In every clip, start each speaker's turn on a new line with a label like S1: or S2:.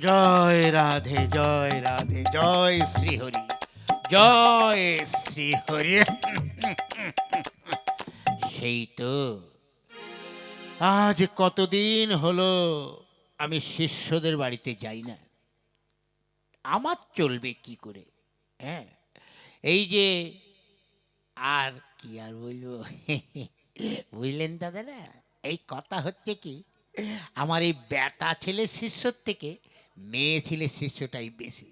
S1: জয় রাধে জয় রাধে, জয় শ্রীহরি জয় শ্রীহরি। সেই তো। আজ কতদিন হলো আমি শিষ্যদের বাড়িতে যাই না। আমার চলবে কি করে হ্যাঁ? এই যে, আর কি আর বলব? বুঝলেন দাদারা? এই কথা হচ্ছে কি, আমার এই বেটা ছেলের শিষ্যর থেকে মেয়ে ছেলের শিষ্যটাই বেশি।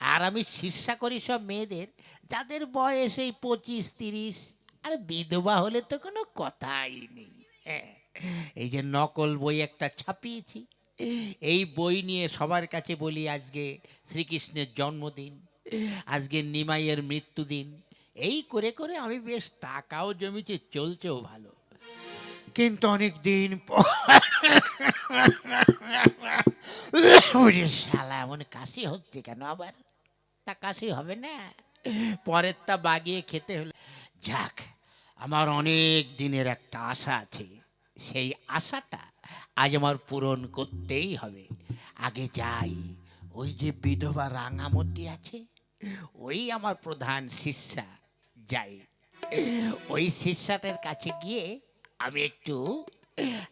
S1: আর আমি শিষ্যা করি সব মেয়েদের, যাদের বয়স এই পঁচিশ, তিরিশ, আর বিধবা হলে তো কোনো কথাই নেই হ্যাঁ। এই যে নকল বই একটা ছাপিয়েছি, এই বই নিয়ে সবার কাছে বলি আজকে শ্রীকৃষ্ণের জন্মদিন, আজকে নিমাইয়ের মৃত্যুদিন, এই করে করে আমি বেশ টাকাও জমিতে চলছেও ভালো। কিন্তু অনেক দিন ওরে শালা, এমন কাশি হচ্ছে কেন আবার? তা কাশি হবে না। পরের তা বাগিয়ে খেতে হলে যাক, আমার অনেক দিনের একটা আশা আছে। সেই আশাটা আজ আমার পূরণ করতেই হবে। আগে যাই, ওই যে বিধবা রাঙামতি আছে, ওই আমার প্রধান শিষ্যা যাই। ওই শিষ্যাটার কাছে গিয়ে আমি একটু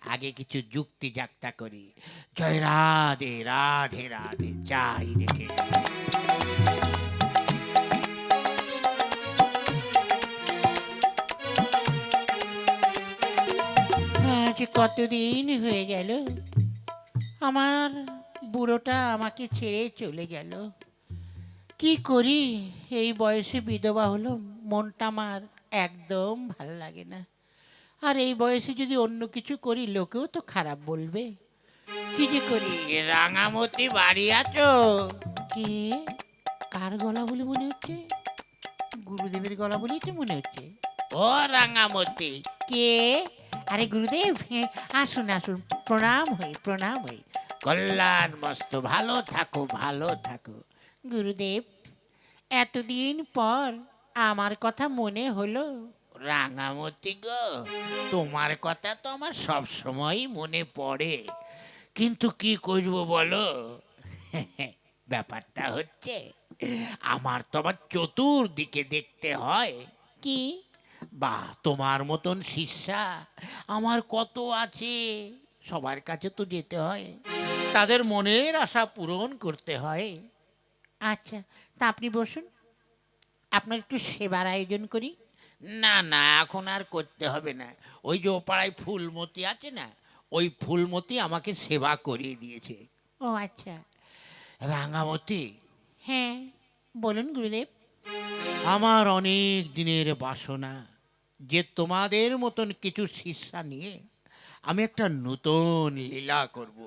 S1: আগে কিছু যুক্তি যাত্রা করি। জয় রাধে রাধে রাধে, চাই দেখে। কতদিন হয়ে গেল? আমার বুড়োটা আমাকে ছেড়ে চলে গেল। কি করি? এই বয়সে বিধবা হলো, মনটা আমার একদম ভালো লাগে না। আর এই বয়সে যদি অন্য কিছু করি, লোকেও তো খারাপ বলবে। কি যে করি? রাঙামতি বাড়ি আছো? কে? কার গলা বলে মনে হচ্ছে? গুরুদেবের গলা বলেই তো মনে হচ্ছে। ও রাঙামতি। কে? আরে গুরুদেব আসুন আসুন। প্রণাম হই প্রণাম হই কল্যাণ মস্ত, ভালো থাকো ভালো থাকো। গুরুদেব, এতদিন পর আমার কথা মনে হলো। রাঙামতি গো। তোমার কথা তো আমার সব সময়ই মনে পড়ে। কিন্তু কি করব বলো? ব্যাপারটা হচ্ছে আমার তো আবার চতুর্দিকে দেখতে হয়। কি? বা তোমার মতন শিষ্যা আমার কত আছে? সবার কাছে তো যেতে হয়। তাদের মনের আশা পূরণ করতে হয়। আচ্ছা তা আপনি বসুন। আপনার একটু সেবার আয়োজন করি। না না এখন আর করতে হবে না। ওই যে পাড়ায় ফুলমতি আছে না ওই ফুলমতি আমাকে সেবা করিয়ে দিয়েছে। ও আচ্ছা। রাঙামতি? হ্যাঁ বলুন গুরুদেব। আমার অনেক দিনের বাসনা যে তোমাদের মতন কিছু শিষ্যা নিয়ে আমি একটা নতুন লীলা করব।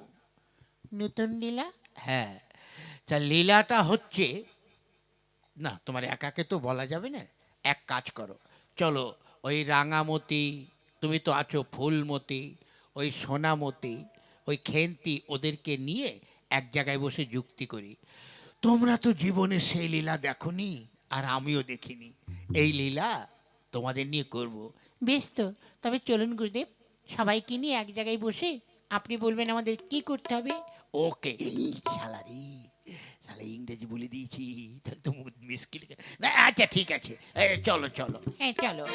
S1: নতুন লীলা? হ্যাঁ তা লীলাটা হচ্ছে না তোমার একাকে তো বলা যাবে না এক কাজ করো। চলো, ওই রাঙামতি, তুমি তো আছো ফুলমতি, ওই সোনামতি, ওই খেন্তি ওদেরকে নিয়ে এক জায়গায় বসে যুক্তি করি। তোমরা তো জীবনে সেই লীলা দেখনি, আর আমিও দেখিনি। এই লীলা তোমাদের নিয়ে করব। বেশ তো, তবে চলুন গুরুদেব, সবাইকে নিয়ে এক জায়গায় বসে আপনি বলবেন আমাদের কি করতে হবে? ওকে, শালারি। শালা ইংরেজি বলে দিয়েছি, তাহলে তো মুশকিল না আচ্ছা ঠিক আছে। চলো চলো। হ্যাঁ চলো।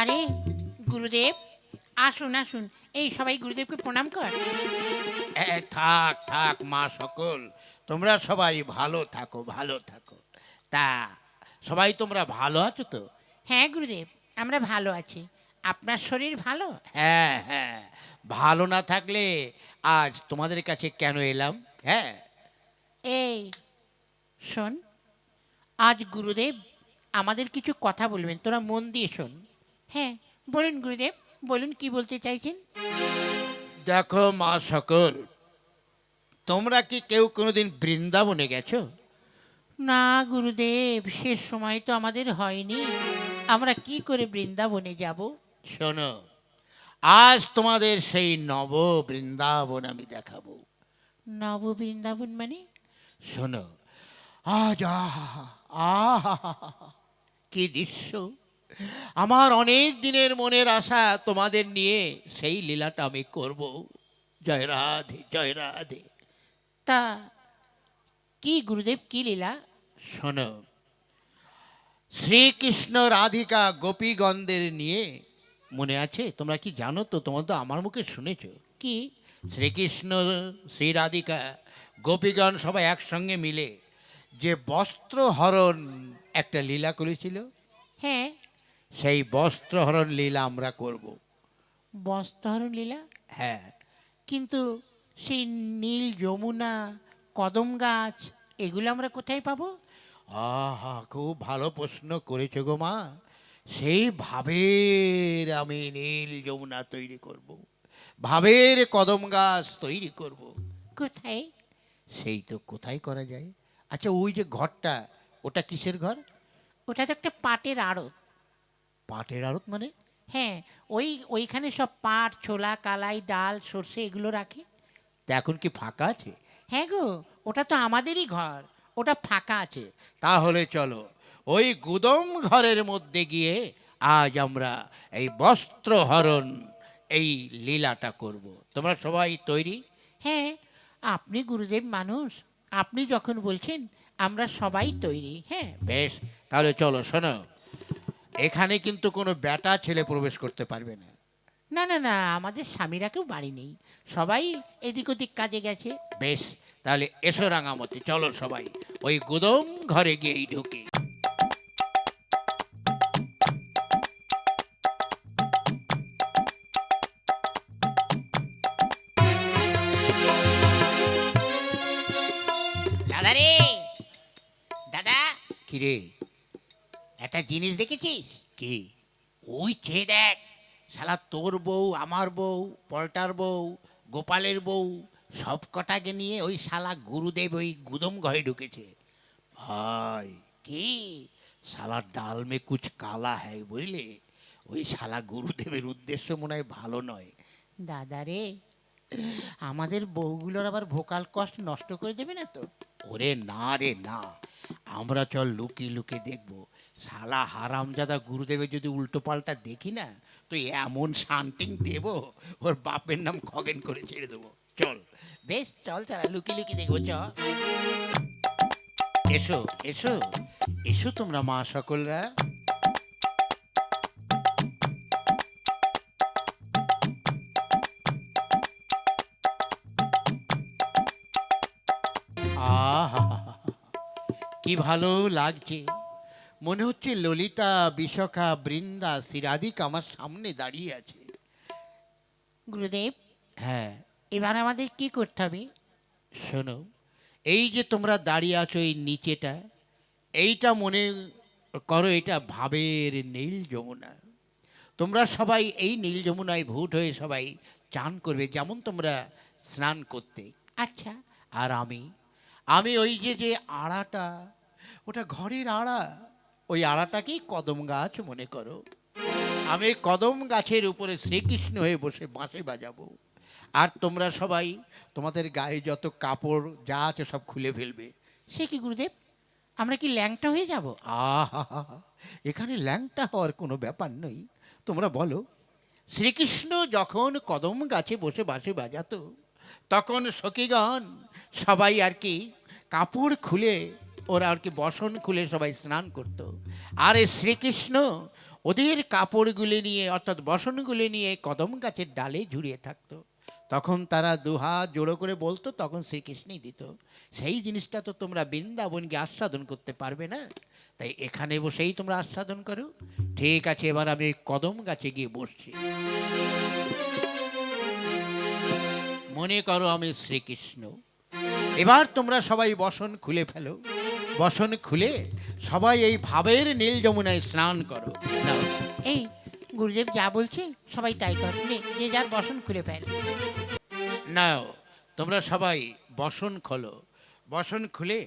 S1: আরে, গুরুদেব, আসুন আসুন। এই সবাই গুরুদেবকে প্রণাম কর। থাক থাক মা সকল। তোমরা সবাই ভালো থাকো ভালো থাকো। তা সবাই তোমরা ভালো আছো তো? হ্যাঁ গুরুদেব আমরা ভালো আছি। আপনার শরীর ভালো? হ্যাঁ হ্যাঁ। ভালো না থাকলে আজ তোমাদের কাছে কেন এলাম? হ্যাঁ? এই শোন আজ গুরুদেব আমাদের কিছু কথা বলবেন। তোরা মন দিয়ে শোন। হ্যাঁ বলুন গুরুদেব বলুন কি বলতে চাইছেন? দেখো মা সকল তোমরা কি কেউ কোনোদিন বৃন্দাবনে গেছো? না গুরুদেব সে সময় তো আমাদের হয়নি। আমরা কি করে বৃন্দাবনে যাব? শোনো আজ তোমাদের সেই নব বৃন্দাবন আমি দেখাবো।
S2: নব বৃন্দাবন মানে?
S1: শোনো আজ আহা আহা কি দৃশ্য? আমার অনেক দিনের মনের আশা তোমাদের নিয়ে সেই লীলাটা আমি করব। জয় রাধে জয় রাধে।
S2: তা কি গুরুদেব কি লীলা?
S1: শোনো শ্রীকৃষ্ণ রাধিকা গোপীগণদের নিয়ে মনে আছে? তোমরা কি জানো তো? তোমরা তো আমার মুখে শুনেছ।
S2: কি?
S1: শ্রীকৃষ্ণ শ্রী রাধিকা গোপীগণ সবাই একসঙ্গে মিলে যে বস্ত্রহরণ একটা লীলা করেছিল। সেই বস্ত্রহরণ লীলা আমরা করব।
S2: বস্ত্রহরণ লীলা?
S1: হ্যাঁ।
S2: কিন্তু সেই নীল যমুনা কদম গাছ এগুলো আমরা কোথায় পাবো?
S1: আহা খুব ভালো প্রশ্ন করেছ গো মা। সেই ভাবের আমি নীল যমুনা তৈরি করব। ভাবের কদম গাছ তৈরি করব।
S2: কোথায়?
S1: সেই তো কোথায় করা যায়? আচ্ছা ওই যে ঘরটা ওটা কিসের ঘর?
S2: ওটা তো একটা পাটের আড়ত।
S1: পাটের আড়ত মানে?
S2: হ্যাঁ ওই ওইখানে সব পাট ছোলা কালাই ডাল সর্ষে এগুলো রাখে।
S1: তা এখন কি ফাঁকা আছে?
S2: হ্যাঁ গো ওটা তো আমাদেরই ঘর ওটা ফাঁকা আছে।
S1: তাহলে চলো ওই গুদম ঘরের মধ্যে গিয়ে আজ আমরা এই বস্ত্রহরণ এই লীলাটা করব। তোমরা সবাই তৈরি?
S2: হ্যাঁ আপনি গুরুদেব মানুষ আপনি যখন বলছেন আমরা সবাই তৈরি হ্যাঁ।
S1: বেশ তাহলে চলো শোনো। এখানে কিন্তু কোনো বেটা ছেলে প্রবেশ করতে পারবে না।
S2: না না না আমাদের স্বামীরা কেউ বাড়ি নেই। সবাই এদিক ওদিক কাজে গেছে।
S1: বেশ তাহলে এসো রাঙামতি চলো সবাই। ওই গুদম ঘরে গিয়েই ঢুকি।
S2: দাদা রে দাদা।
S1: কিরে?
S2: একটা জিনিস দেখেছিস?
S1: কি?
S2: ওই চেয়ে দেখ শালা তোর বউ আমার বউ পল্টার বউ গোপালের বউ সব কটাকে নিয়ে ওই শালা গুরুদেব ওই গুদম ঘরে ঢুকেছে।
S1: ভাই।
S2: কি?
S1: শালা ডাল মে কুচ কালা হ্যায় বুঝলে? ওই শালা গুরুদেবের উদ্দেশ্য মনে হয় ভালো নয়।
S2: দাদা রে আমাদের বউগুলোর আবার ভোকাল কষ্ট নষ্ট করে দেবে না তো?
S1: ওরে না রে না আমরা চল লুকি লুকি দেখব। শালা হারামজাদা গুরুদেবের যদি উল্টো পাল্টা দেখি না, তো এমন শান্তিং দেব, ওর বাপের নাম খগেন করে ছেড়ে দেবো। চল।
S2: বেশ, চল তারা লুকি লুকি দেখব, চ।
S1: এসো এসো এসো তোমরা মা সকলরা। আহা, কি ভালো লাগছে। মনে হচ্ছে ললিতা বিশাখা বৃন্দা সিরাদিক আমার সামনে দাঁড়িয়ে আছে।
S2: গুরুদেব
S1: হ্যাঁ।
S2: এবার আমাদের কি করতে হবে?
S1: শোনো এই যে তোমরা দাঁড়িয়ে আছো এই নিচেটা এইটা মনে করো এটা ভাবের নীল যমুনা। তোমরা সবাই এই নীল যমুনায় ভূত হয়ে সবাই চান করবে যেমন তোমরা স্নান করতে।
S2: আচ্ছা।
S1: আর আমি আমি ওই যে যে আড়াটা ওটা ঘরের আড়া ওই আড়াটাকেই কদম গাছ মনে করো। আমি কদম গাছের উপরে শ্রীকৃষ্ণ হয়ে বসে বাঁশি বাজাবো। আর তোমরা সবাই তোমাদের গায়ে যত কাপড় যা আছে সব খুলে ফেলবে।
S2: সে কি গুরুদেব? আমরা কি ল্যাংটা হয়ে যাব?
S1: আহা এখানে ল্যাংটা হওয়ার কোনো ব্যাপার নেই। তোমরা বলো, শ্রীকৃষ্ণ যখন কদম গাছে বসে বাঁশি বাজাতো, তখন সখীগণ সবাই আর কি কাপড় খুলে ওরা আর কি বসন খুলে সবাই স্নান করতো। আর এই শ্রীকৃষ্ণ, ওদের কাপড়গুলি নিয়ে, অর্থাৎ বসনগুলি নিয়ে কদম গাছের ডালে ঝুড়িয়ে থাকতো। তখন তারা দুহাত জোড়ো করে বলতো, তখন শ্রীকৃষ্ণই দিত, সেই জিনিসটা তো তোমরা বৃন্দাবনকে আস্বাদন করতে পারবে না? তাই এখানে বসেই তোমরা আস্বাদন করো। ঠিক আছে, এবার আমি কদম গাছে গিয়ে বসছি। মনে করো আমি শ্রীকৃষ্ণ। এবার তোমরা সবাই বসন খুলে ফেলো। বসন খুলে সবাই এই ভাবের নীল যমুনায় স্নান করো।
S2: এই গুরুদেব যা বলছে সবাই তাই কর। যে যার বসন খুলে ফেল।
S1: নাও তোমরা সবাই বসন খোলো। বসন খুলে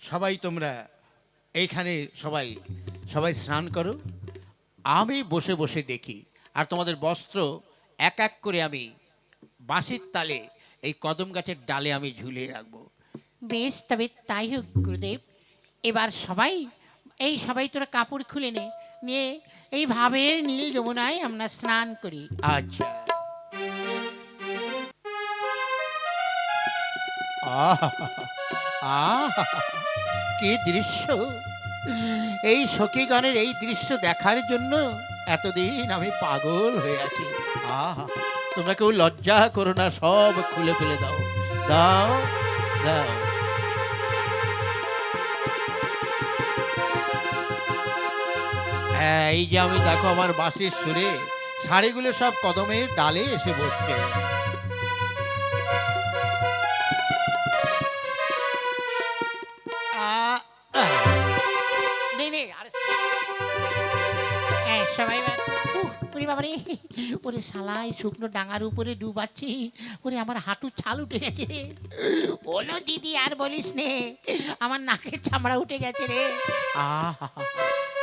S1: সবাই তোমরা এইখানে সবাই সবাই স্নান করো। আমি বসে বসে দেখি আর তোমাদের বস্ত্র এক এক করে আমি বাঁশির তালে এই কদম গাছের ডালে আমি ঝুলিয়ে রাখব।
S2: বেশ তবে তাই হোক গুরুদেব। এবার সবাই, এই সবাই তোরা কাপড় খুলে নে, নিয়ে এই ভাবের নীল যমুনায় আমরা স্নান করি।
S1: আচ্ছা। কি দৃশ্য। এই সখী গানের এই দৃশ্য দেখার জন্য এতদিন আমি পাগল হয়ে আছি। আহা, তোমরা কেউ লজ্জা করো না, সব খুলে ফেলে দাও। দাও দাও। হ্যাঁ এই যে আমি দেখো আমার বাসের সুরে, শাড়িগুলো সব কদমের ডালে এসে বসছে।
S2: হ্যাঁ সবাই ওরে বাবারে, ওরে শালাই শুকনো ডাঙার উপরে ডুবাচ্ছি, ওরে আমার হাঁটুর ছাল উঠে গেছে রে। বলো দিদি আর বলিস নে, আমার নাকের চামড়া উঠে গেছে রে।
S1: আহা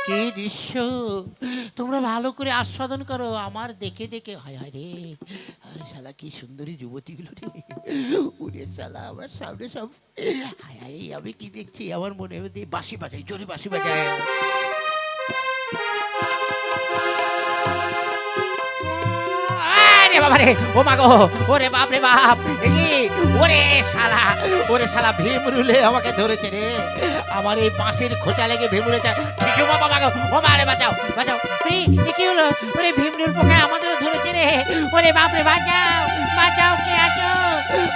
S1: কি দৃশ্য? তোমরা ভালো করে আস্বাদন করো। আমার দেখে দেখে, হায় হায় রে। আরে শালা, কি সুন্দরী যুবতীগুলো রে। উড়ে শালা, আমার সামনে সব, হায় হায় আমি কি দেখছি? আমার মনে মধ্যে বাসি বাজাই জোরে বাসি বাজায়।
S2: বাবা রে ও মা গো, ওরে বাপ রে বাপ ওরে শালা
S1: ওরে শালা ভীমরুলে আমাকে ধরেছে রে। আমার এই বাঁশের খোঁচা লেগে ভীমরুলে
S2: শিশু বাবা মা গো, ও বাঁচাও বাঁচাও। এ কি হলো? ওরে ভীমরুল পোকা আমাদেরও ধরেছে রে। ওরে বাপ রে, বাঁচাও বাঁচাও, কে আছো?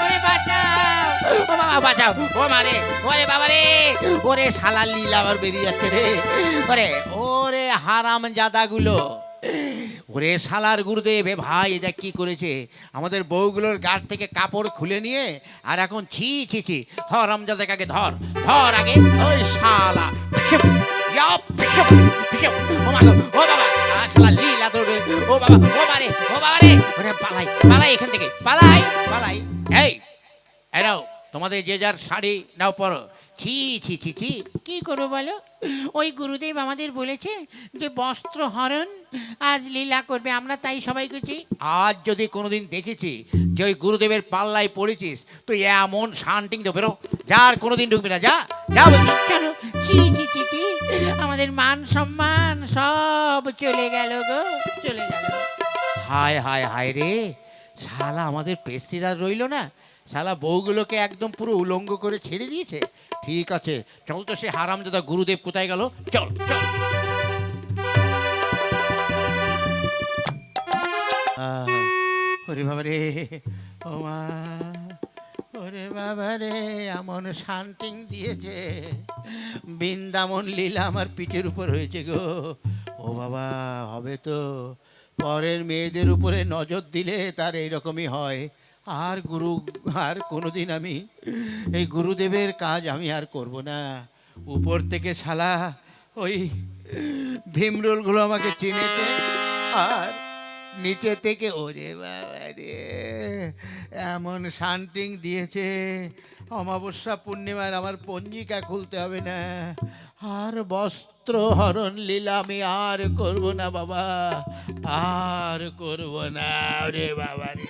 S2: ওরে বাঁচাও। ও বাবা, বাঁচাও, ও মা রে, ওরে বাবা রে,
S1: ওরে শালা লীলা আবার বেরিয়ে যাচ্ছে রে। ওরে ওরে হারাম জাদাগুলো ওরে শালার গুরুদেব, এ ভাই দেখ কি করেছে আমাদের বউগুলোর গাছ থেকে কাপড় খুলে নিয়ে, আর এখন ছি ছি ছি হরাম জাদাকে আগে ধর ধর আগে, ওই শালা। ও শালা ও বাবা, ও ও ওরে এখান থেকে তোমাদের যে যার শাড়ি, নাও পরো ছি ছি ছি ছি।
S2: কি করব বলো? ওই গুরুদেব আমাদের বলেছে যে বস্ত্র হরণ আজ লীলা করবে আমরা তাই সবাই করছি
S1: আজ যদি কোনোদিন দেখেছি যে ওই গুরুদেবের পাল্লায় পড়েছিস তুই এমন শান্টিং তো বেরো। যার কোনোদিন ঢুকবি না যা যা বলছি।
S2: চলো চি চি চি চি আমাদের মান সম্মান সব চলে গেল গো চলে গেল।
S1: হায় হায় হায় রে। শালা আমাদের প্রেস্টিজ আর রইল না। শালা বউগুলোকে একদম পুরো উলঙ্গ করে ছেড়ে দিয়েছে। ঠিক আছে। চল তো সে হারামজাদা গুরুদেব কোথায় গেল? চল চল। ওরে বাবা রে, ও ওরে বাবা রে, এমন শান্তিং দিয়েছে। বৃন্দাবন লীলা আমার পিঠের উপর হয়েছে গো। ও বাবা, হবে তো। পরের মেয়েদের উপরে নজর দিলে তার এইরকমই হয়। আর গুরু, আর কোনোদিন আমি এই গুরুদেবের কাজ আমি আর করব না। উপর থেকে শালা ওই ভীমরুলগুলো আমাকে চিনেছে, আর নিচে থেকে ওরে বাবা রে, এমন শান্টিং দিয়েছে, অমাবস্যা পূর্ণিমার আমার পঞ্জিকা খুলতে হবে না। আর বস্ত্র হরণ লীলা আমি আর করব না বাবা, আর করব না রে বাবা রে।